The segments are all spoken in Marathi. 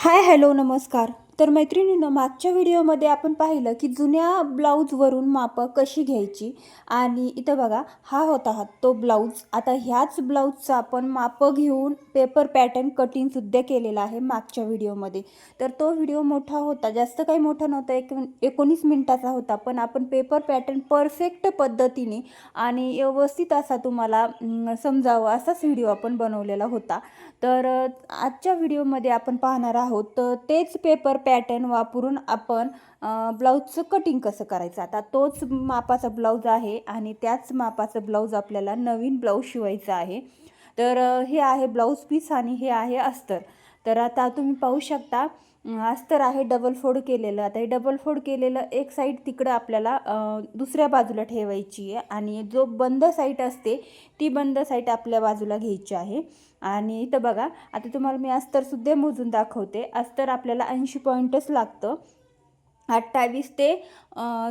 हाय हॅलो नमस्कार. तर मैत्रिणीनं मागच्या व्हिडिओमध्ये आपण पाहिलं की जुन्या ब्लाऊजवरून मापं कशी घ्यायची? आणि इथं बघा हा होता हा तो ब्लाऊज. आता ह्याच ब्लाऊजचं आपण मापं घेऊन पेपर पॅटर्न कटिंगसुद्धा केलेला आहे मागच्या व्हिडिओमध्ये. तर तो व्हिडिओ मोठा होता जास्त काही मोठा नव्हता एक एकोणीस मिनटाचा होता पण आपण पेपर पॅटर्न परफेक्ट पद्धतीने आणि व्यवस्थित असा तुम्हाला समजावं असाच व्हिडिओ आपण बनवलेला होता. तर आजच्या व्हिडिओमध्ये आपण पाहणार आहोत तर तेच पेपर पॅटर्न वापरून आपण ब्लाऊजचं कटिंग कसं करायचं? आता तोच मापाचा ब्लाऊज आहे आणि त्याच मापाचं ब्लाऊज आपल्याला नवीन ब्लाऊज शिवायचं आहे. तर हे आहे ब्लाऊज पीस आणि हे आहे अस्तर. तर आता तुम्ही पाहू शकता अस्तर आहे डबल फोड केलेलं. आता हे डबल फोड केलेलं एक साईड तिकडं आपल्याला दुसऱ्या बाजूला ठेवायची आहे आणि जो बंद साईट असते ती बंद साईट आपल्या बाजूला घ्यायची आहे. आणि इथं बघा आता तुम्हाला मी अस्तरसुद्धा मोजून दाखवते. अस्तर आपल्याला ऐंशी पॉईंटच लागतं. अठ्ठावीस ते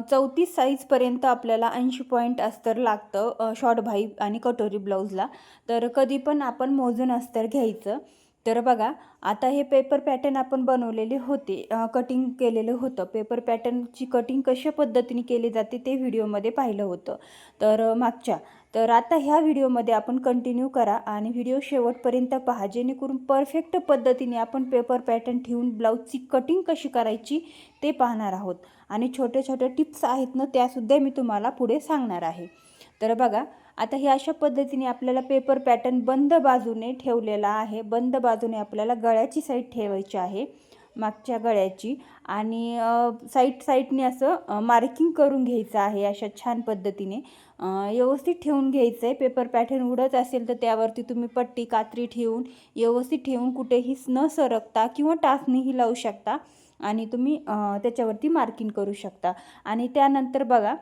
चौतीस साईजपर्यंत आपल्याला ऐंशी पॉईंट अस्तर लागतं शॉर्ट भाई आणि कटोरी ब्लाऊजला तर कधी पण आपण मोजून अस्तर घ्यायचं. तर बघा आता हे पेपर पॅटर्न आपण बनवलेले होते. कटिंग केलेलं होतं. पेपर पॅटर्नची कटिंग कशा पद्धतीने केली जाते ते व्हिडिओमध्ये पाहिलं होतं. तर मागच्या. तर आता ह्या व्हिडिओमध्ये आपण कंटिन्यू करा आणि व्हिडिओ शेवटपर्यंत पहा. जेणेकरून परफेक्ट पद्धतीने आपण पेपर पॅटर्न ठेवून ब्लाऊजची कटिंग कशी करायची ते पाहणार आहोत. आणि छोट्या छोट्या टिप्स आहेत ना त्यासुद्धा मी तुम्हाला पुढे सांगणार आहे. तर बघा आता हे अशा पद्धतीने आपल्याला पेपर पॅटर्न बंद बाजूने ठेवलेला आहे. बंद बाजूने आपल्याला गळ्याची साईड ठेवायची आहे. मागच्या गळ्याची. आणि साईड साईडने असं मार्किंग करून घ्यायचं आहे अशा छान पद्धतीने. व्यवस्थित ठेवून घ्यायचं आहे पेपर पॅटर्न उडत असेल तर त्यावरती तुम्ही पट्टी कात्री ठेवून व्यवस्थित ठेवून कुठेही न सरकता किंवा टाचणीही लावू शकता. आणि तुम्ही त्याच्यावरती मार्किंग करू शकता. आणि त्यानंतर बघा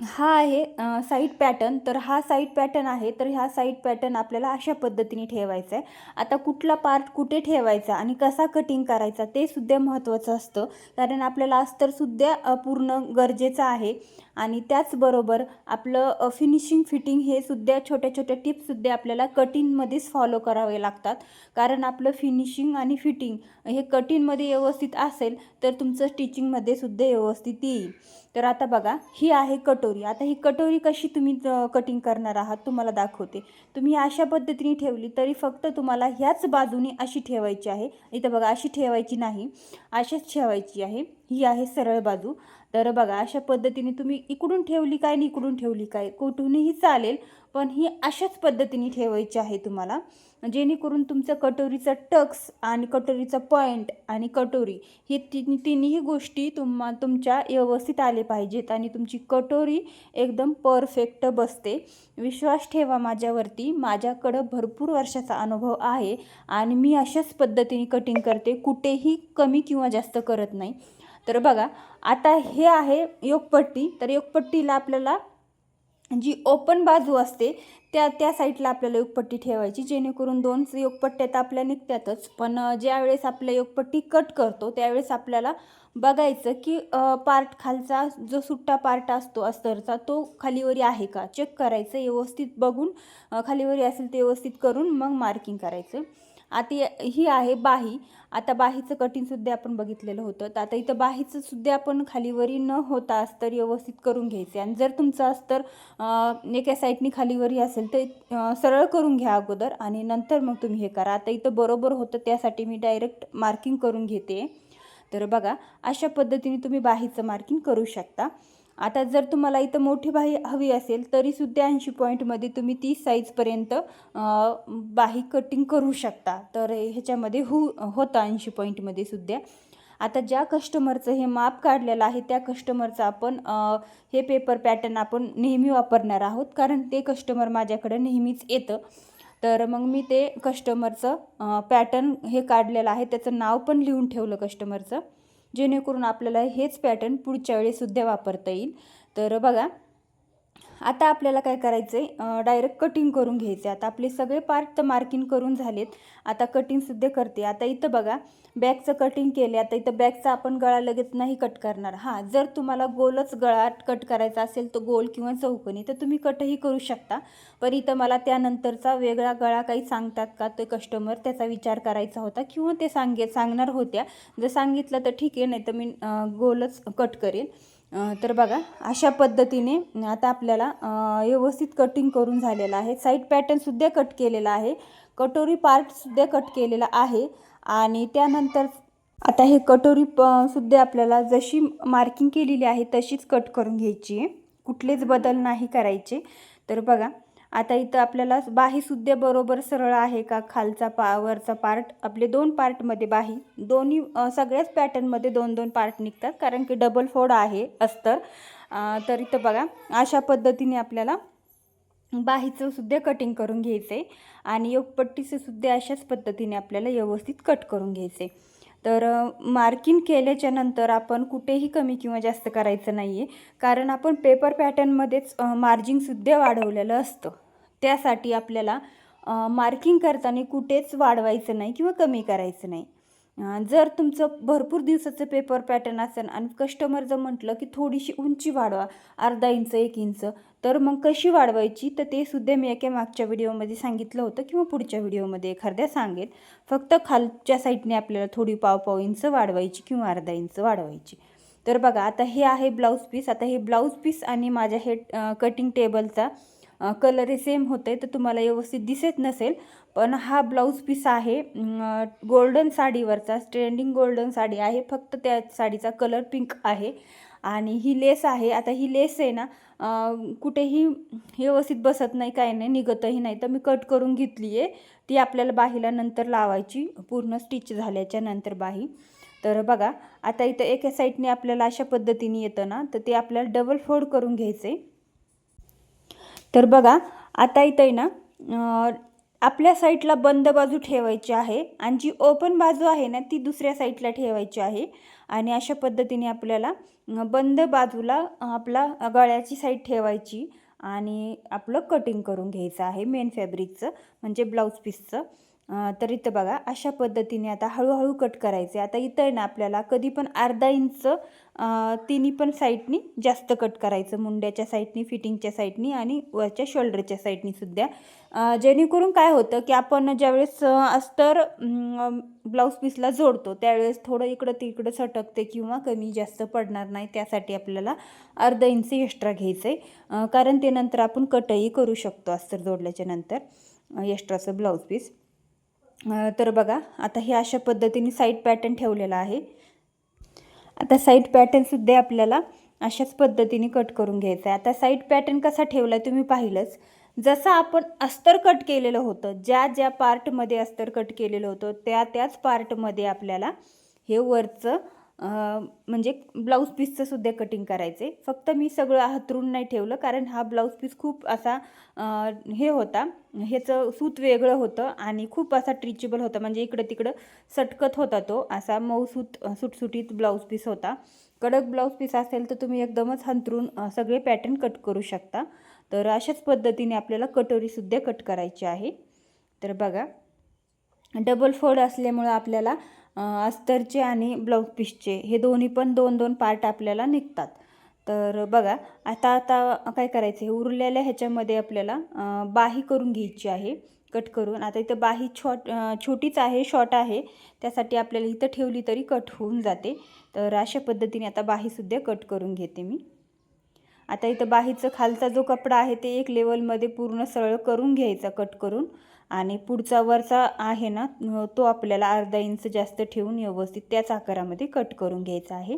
हा आहे साईड पॅटर्न तर हा साईड पॅटर्न आहे तर ह्या साईड पॅटर्न आपल्याला अशा पद्धतीने ठेवायचा आहे. आता कुठला पार्ट कुठे ठेवायचा आणि कसा कटिंग करायचा ते सुद्धा महत्त्वाचं असतं. कारण आपल्याला अस्तरसुद्धा पूर्ण गरजेचं आहे. आणि त्याचबरोबर आपलं फिनिशिंग फिटिंग हे सुद्धा छोट्या छोट्या टिप्ससुद्धा आपल्याला कटिंगमध्येच फॉलो करावे लागतात. कारण आपलं फिनिशिंग आणि फिटिंग हे कटिंगमध्ये व्यवस्थित असेल तर तुमचं स्टिचिंगमध्ये सुद्धा व्यवस्थित येईल. तर आता बघा ही आहे कटोरी. आता ही कटोरी कशी तुम्ही कटिंग करणार आहात तुम्हाला दाखवते. तुम्ही अशा पद्धतीने ठेवली तरी फक्त तुम्हाला ह्याच बाजूने अशी ठेवायची आहे. इथं बघा अशी ठेवायची नाही. अशीच ठेवायची आहे. ही आहे सरळ बाजू. तर बघा अशा पद्धतीने तुम्ही इकडून ठेवली काय आणि इकडून ठेवली काय कुठूनही चालेल पण ही अशाच पद्धतीने ठेवायची आहे तुम्हाला. जेणेकरून तुमचं कटोरीचा टक्स आणि कटोरीचा पॉईंट आणि कटोरी हे तिन्ही तिन्ही गोष्टी तुम्हा तुमच्या व्यवस्थित आले पाहिजेत आणि तुमची कटोरी एकदम परफेक्ट बसते. विश्वास ठेवा माझ्यावरती माझ्याकडं भरपूर वर्षाचा अनुभव आहे आणि मी अशाच पद्धतीने कटिंग करते कुठेही कमी किंवा जास्त करत नाही. तर बघा आता हे आहे योगपट्टी. तर योगपट्टीला आपल्याला जी ओपन बाजू असते त्या त्या साईडला आपल्याला योगपट्टी ठेवायची जेणेकरून दोन योगपट्ट्या तर आपल्या निघतातच. पण ज्यावेळेस आपल्या योगपट्टी कट करतो त्यावेळेस आपल्याला बघायचं की पार्ट खालचा जो सुट्टा पार्ट असतो अस्तरचा तो खालीवरी आहे का? चेक करायचं व्यवस्थित बघून खालीवरी असेल ते व्यवस्थित करून मग मार्किंग करायचं. आता ही आहे बाही. आता बाहीचं कटिंगसुद्धा आपण बघितलेलं होतं. तर आता इथं बाहीचं सुद्धा आपण खालीवरी न होता अस्तर व्यवस्थित करून घ्यायचे आणि जर तुमचं अस्तर एका साईडनी खालीवरी असेल तर सरळ करून घ्या अगोदर आणि नंतर मग तुम्ही हे करा. आता इथं बरोबर होतं त्यासाठी मी डायरेक्ट मार्किंग करून घेते. तर बघा अशा पद्धतीने तुम्ही बाहीचं मार्किंग करू शकता. आता जर तुम्हाला इथं मोठी बाही हवी असेल तरीसुद्धा ऐंशी पॉईंटमध्ये तुम्ही तीस साईजपर्यंत बाही कटिंग करू शकता. तर ह्याच्यामध्ये हो होतं ऐंशी पॉईंटमध्ये सुद्धा. आता ज्या कस्टमरचं हे माप काढलेलं आहे त्या कस्टमरचं आपण हे पेपर पॅटर्न आपण नेहमी वापरणार आहोत. कारण ते कस्टमर माझ्याकडे नेहमीच येतं. तर मग मी ते कस्टमरचं पॅटर्न हे काढलेलं आहे. त्याचं नाव पण लिहून ठेवलं कस्टमरचं जेणेकरून आपल्याला हेच पॅटर्न पुढच्या वेळेसुद्धा वापरता येईल. तर बघा आता आपल्याला काय करायचं आहे डायरेक्ट कटिंग करून घ्यायचे आता आपले सगळे पार्ट तर मार्किंग करून झालेत. आता कटिंगसुद्धा करते. आता इथं बघा बॅगचं कटिंग केले आता इथं बॅगचा आपण गळा लगेच नाही कट करणार. हां जर तुम्हाला गोलच गळा कट करायचा असेल तर गोल किंवा चौकोनी तर तुम्ही कटही करू शकता. पण इथं मला त्यानंतरचा वेगळा गळा काही सांगतात का? ते कस्टमर त्याचा विचार करायचा होता किंवा ते सांगे सांगणार होत्या. जर सांगितलं तर ठीक आहे नाही तर मी गोलच कट करेन. तर बघा अशा पद्धतीने आता आपल्याला व्यवस्थित कटिंग करून झालेलं आहे. साईड पॅटर्नसुद्धा कट केलेला आहे. कटोरी पार्टसुद्धा कट केलेला आहे. आणि त्यानंतर आता हे कटोरी प सुद्धा आपल्याला जशी मार्किंग केलेली आहे तशीच कट करून घ्यायची आहे. कुठलेच बदल नाही करायचे. तर बघा आता इथं आपल्याला बाहीसुद्धा बरोबर सरळ आहे का? खालचा पा वरचा पार्ट आपले दोन पार्टमध्ये बाही. दोन्ही सगळ्याच पॅटर्नमध्ये दोन दोन पार्ट निघतात. कारण की डबल फोड आहे अस्तर. तर इथं बघा अशा पद्धतीने आपल्याला बाहीचं सुद्धा कटिंग करून घ्यायचं आहे आणि योगपट्टीचं सुद्धा अशाच पद्धतीने आपल्याला व्यवस्थित कट करून घ्यायचे तर मार्किंग केल्याच्यानंतर आपण कुठेही कमी किंवा जास्त करायचं नाही आहे कारण आपण पेपर पॅटर्नमध्येच मार्जिंगसुद्धा वाढवलेलं असतं. त्यासाठी आपल्याला मार्किंग करताना कुठेच वाढवायचं नाही किंवा कमी करायचं नाही. जर तुमचं भरपूर दिवसाचं पेपर पॅटर्न असेल आणि कस्टमर जर म्हटलं की थोडीशी उंची वाढवा अर्धा इंच एक इंच तर मग कशी वाढवायची? तर ते सुद्धा मी एका मागच्या व्हिडिओमध्ये सांगितलं होतं किंवा पुढच्या व्हिडिओमध्ये एखाद्या सांगेल. फक्त खालच्या साईडने आपल्याला थोडी पाव पाव इंच वाढवायची किंवा अर्धा इंच वाढवायची. तर बघा आता हे आहे ब्लाऊज पीस आता हे ब्लाऊज पीस आणि माझ्या हे कटिंग टेबलचा कलर सेम होते तर तुम्हाला व्यवस्थित दिसत नसेल. पण हा ब्लाऊज पीस आहे गोल्डन साडीवरचा ट्रेंडिंग गोल्डन साडी आहे फक्त त्या साडीचा कलर पिंक आहे. आणि ही लेस आहे आता ही लेस आहे ना कुठेही व्यवस्थित बसत नाही काय नाही निघतही नाही. तर मी कट करून घेतली आहे. ती आपल्याला बाहीला नंतर लावायची पूर्ण स्टिच झाल्याच्यानंतर बाही. तर बघा आता इथं एका साईडने आपल्याला अशा पद्धतीने येतं ना तर ते आपल्याला डबल फोल्ड करून घ्यायचं आहे तर बघा आता इथं आहे ना आपल्या साईडला बंद बाजू ठेवायची आहे आणि जी ओपन बाजू आहे ना ती दुसऱ्या साईडला ठेवायची आहे आणि अशा पद्धतीने आपल्याला बंद बाजूला आपला गळ्याची साईड ठेवायची आणि आपलं कटिंग करून घ्यायचं आहे मेन फॅब्रिकचं म्हणजे ब्लाऊज पीसचं. तर इथं बघा अशा पद्धतीने आता हळूहळू कट करायचे आता इथं आहे ना आपल्याला कधी पण अर्धा इंच तिन्ही पण साईडनी जास्त कट करायचं. मुंड्याच्या साईडनी फिटिंगच्या साईडनी आणि वरच्या शोल्डरच्या साईडनी सुद्धा. जेणेकरून काय होतं की आपण ज्यावेळेस अस्तर ब्लाऊज पीसला जोडतो त्यावेळेस थोडं इकडं तिकडं सटकते किंवा कमी जास्त पडणार नाही. त्यासाठी आपल्याला अर्धा इंच एक्स्ट्रा घ्यायचं आहे कारण ते नंतर आपण कटही करू शकतो अस्तर जोडल्याच्या नंतर एक्स्ट्राचं ब्लाऊज पीस. तर बघा आता हे अशा पद्धतीने साईड पॅटर्न ठेवलेला आहे. आता साईड पॅटर्नसुद्धा आपल्याला. अशाच पद्धतीने कट करून घ्यायचं आहे आता साईड पॅटर्न कसा ठेवला आहे तुम्ही पाहिलंच. जसं आपण अस्तर कट केलेलं होतं ज्या ज्या पार्टमध्ये अस्तर कट केलेलं होतं त्या त्याच पार्टमध्ये आपल्याला हे वरचं म्हणजे ब्लाऊज पीसचं सुद्धा कटिंग करायचं. आहे फक्त मी सगळं हातरून नाही ठेवलं कारण हा ब्लाऊज पीस खूप असा हे होता. ह्याचं सूत वेगळं होतं आणि खूप असा ट्रिचेबल होता. म्हणजे इकडं तिकडं सटकत होता तो असा मऊ सूत सुटसुटीत ब्लाऊज पीस होता. कडक ब्लाऊज पीस असेल तर तुम्ही एकदमच हंतरून सगळे पॅटर्न कट करू शकता. तर अशाच पद्धतीने आपल्याला कटोरीसुद्धा कट करायची आहे. तर बघा डबल फोल्ड असल्यामुळं आपल्याला अस्तरचे आणि ब्लाऊज पीसचे हे दोन्ही पण दोन दोन पार्ट आपल्याला निघतात. तर बघा आता आता काय करायचं? हे उरलेल्या ह्याच्यामध्ये आपल्याला बाही करून घ्यायची आहे कट करून. आता इथं बाही छोट छोटीच आहे शॉर्ट आहे. त्यासाठी आपल्याला इथं ठेवली तरी कट होऊन जाते. तर अशा पद्धतीने आता बाहीसुद्धा कट करून घेते मी. आता इथं बाहीचं खालचा जो कपडा आहे ते एक लेवलमध्ये पूर्ण सरळ करून घ्यायचा कट करून. आणि पुढचा वरचा आहे ना तो आपल्याला अर्धा इंच जास्त ठेवून व्यवस्थित त्याच आकारामध्ये कट करून घ्यायचा आहे.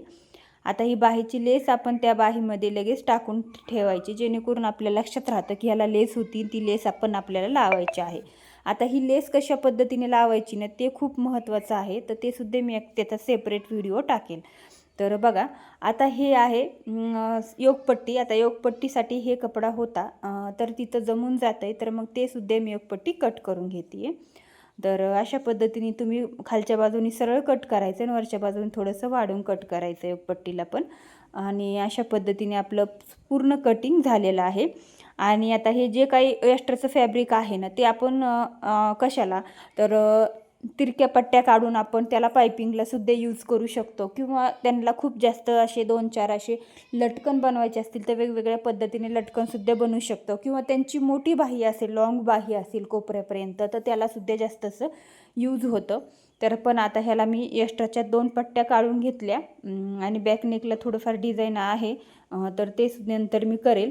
आता ही बाहीची लेस आपण त्या बाहीमध्ये लगेच टाकून ठेवायची जेणेकरून आपल्या लक्षात राहतं की ह्याला लेस होती ती लेस आपण आपल्याला लावायची आहे. आता ही लेस कशा पद्धतीने लावायची ना ते खूप महत्त्वाचं आहे. तर ते सुद्धा मी एक त्याचा सेपरेट व्हिडिओ टाकेल तर बघा आता हे आहे योगपट्टी. आता योगपट्टीसाठी हे कपडा होता. तर तिथं जमून जातं आहे तर मग ते सुद्धा मी योगपट्टी कट करून घेते आहे तर अशा पद्धतीने तुम्ही खालच्या बाजूनी सरळ कट करायचं आणि वरच्या बाजूने थोडंसं वाढून कट करायचं योगपट्टीला पण. आणि अशा पद्धतीने आपलं पूर्ण कटिंग झालेलं आहे. आणि आता हे जे काही एस्ट्राचं फॅब्रिक आहे ना ते आपण कशाला? तर तिरक्या पट्ट्या काढून आपण त्याला पायपिंगला सुद्धा यूज करू शकतो. किंवा त्यांना खूप जास्त असे दोन चार असे लटकन बनवायचे असतील तर वेगवेगळ्या पद्धतीने लटकनसुद्धा बनवू शकतो. किंवा त्यांची मोठी बाही असेल लाँग बाही असेल कोपऱ्यापर्यंत तर त्यालासुद्धा जास्त असं यूज होतं. तर पण आता ह्याला मी एक्स्ट्राच्या दोन पट्ट्या काढून घेतल्या. आणि बॅकनेकला थोडंफार डिझाईन आहे. तर ते नंतर मी करेल.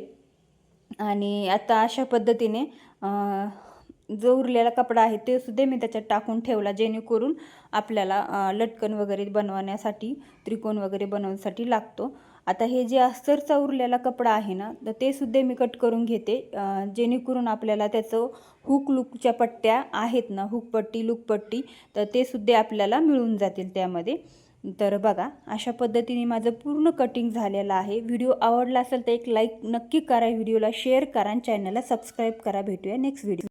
आणि आता अशा पद्धतीने जो उरलेला कपडा आहे ते सुद्धा मी त्याच्यात टाकून ठेवला जेणेकरून आपल्याला लटकन वगैरे बनवण्यासाठी त्रिकोण वगैरे बनवण्यासाठी लागतो. आता हे जे अस्तरचा उरलेला कपडा आहे ना तर ते सुद्धा मी कट करून घेते जेणेकरून आपल्याला त्याचं हुक लुकच्या पट्ट्या आहेत ना हुक पट्टी तर ते सुद्धा आपल्याला मिळून जातील त्यामध्ये. तर बघा अशा पद्धतीने माझं पूर्ण कटिंग झालेलं आहे. व्हिडिओ आवडला असेल तर एक लाईक नक्की करा व्हिडिओला शेअर करा आणि चॅनलला सबस्क्राईब करा. भेटूया नेक्स्ट व्हिडिओ